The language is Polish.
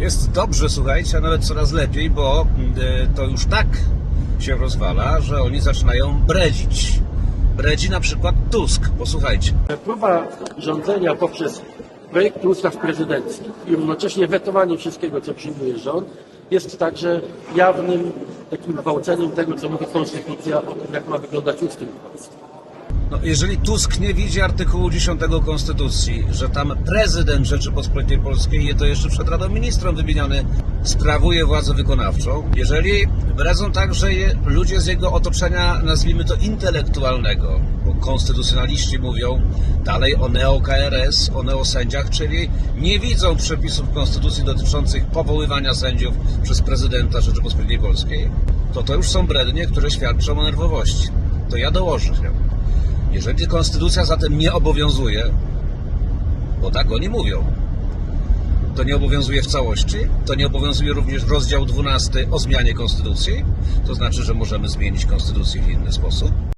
Jest dobrze, słuchajcie, a nawet coraz lepiej, bo y, to już tak się rozwala, że oni zaczynają bredzić. Bredzi na przykład Tusk. Posłuchajcie. Próba rządzenia poprzez projekt ustaw prezydenckich i równocześnie wetowanie wszystkiego, co przyjmuje rząd, jest także jawnym takim gwałceniem tego, co mówi konstytucja o tym, jak ma wyglądać ustrój państwa. No, jeżeli Tusk nie widzi artykułu 10 Konstytucji, że tam prezydent Rzeczypospolitej Polskiej, to jeszcze przed Radą Ministrów wymieniony, sprawuje władzę wykonawczą, jeżeli bredzą także je, ludzie z jego otoczenia, nazwijmy to intelektualnego, bo konstytucjonaliści mówią dalej o neo-KRS, o neosędziach, czyli nie widzą przepisów Konstytucji dotyczących powoływania sędziów przez prezydenta Rzeczypospolitej Polskiej, to to już są brednie, które świadczą o nerwowości. To ja dołożę się. Jeżeli konstytucja zatem nie obowiązuje, bo tak oni mówią, to nie obowiązuje w całości, to nie obowiązuje również rozdział 12 o zmianie konstytucji, to znaczy, że możemy zmienić konstytucję w inny sposób.